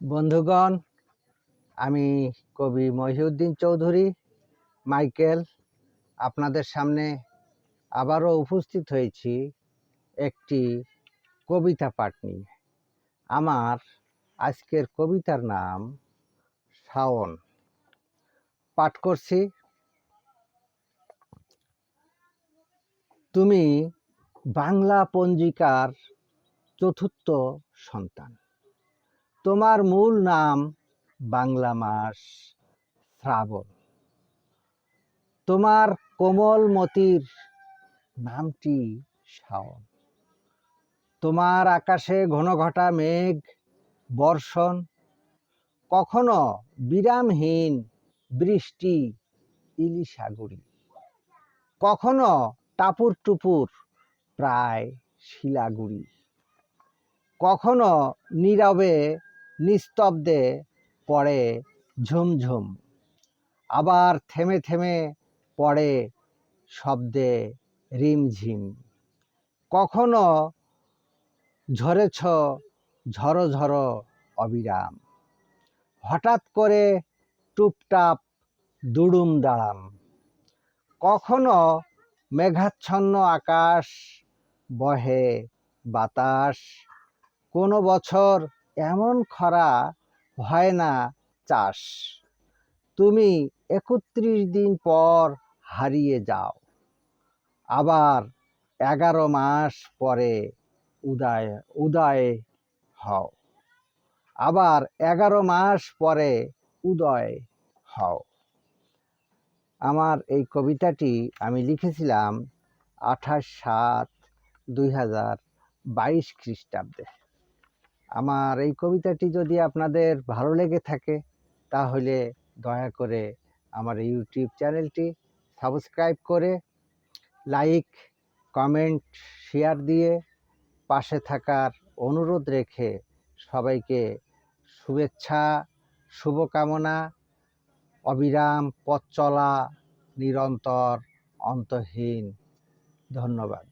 বন্ধুগণ, আমি কবি মহিউদ্দিন চৌধুরী, মাইকেল, আপনাদের সামনে আবারও উপস্থিত হয়েছি একটি কবিতা পাঠ নিয়ে। আমার আজকের কবিতার নাম শাওন। পাঠ করছি, তুমি বাংলা পঞ্জিকার চতুর্থ সন্তান। তোমার মূল নাম বাংলা মাস শ্রাবণ। তোমার কোমল মতির নামটি শাওন। তোমার আকাশে ঘন ঘটা মেঘ বর্ষণ। কখনো বিরামহীন বৃষ্টি ইলিশাগুড়ি। কখনো টাপুর টুপুর প্রায় শিলাগুড়ি। কখনো নীরবে নিস্তব্ধে পড়ে ঝুমঝুম। আবার থেমে থেমে পড়ে শব্দে রিমঝিম। কখনো ঝরেছ ঝড়ো ঝড়ো অবিরাম। হঠাৎ করে টুপটাপ দুড়ুম দাঁড়াম। কখনো মেঘাচ্ছন্ন আকাশ বহে বাতাস। কোনো বছর এমন খরা হয় না চাষ। তুমি একত্রিশ দিন পর হারিয়ে যাও। আবার এগারো মাস পরে উদয় উদয় হও। আবার এগারো মাস পরে উদয় হও। আমার এই কবিতাটি আমি লিখেছিলাম আঠাশ সাত দুই হাজার বাইশ খ্রিস্টাব্দে। আমার এই কবিতাটি যদি আপনাদের ভালো লেগে থাকে, তাহলে দয়া করে আমার ইউটিউব চ্যানেলটি সাবস্ক্রাইব করে লাইক, কমেন্ট, শেয়ার দিয়ে পাশে থাকার অনুরোধ রেখে সবাইকে শুভেচ্ছা, শুভকামনা, অবিরাম পথ চলা, নিরন্তর, অন্তহীন ধন্যবাদ।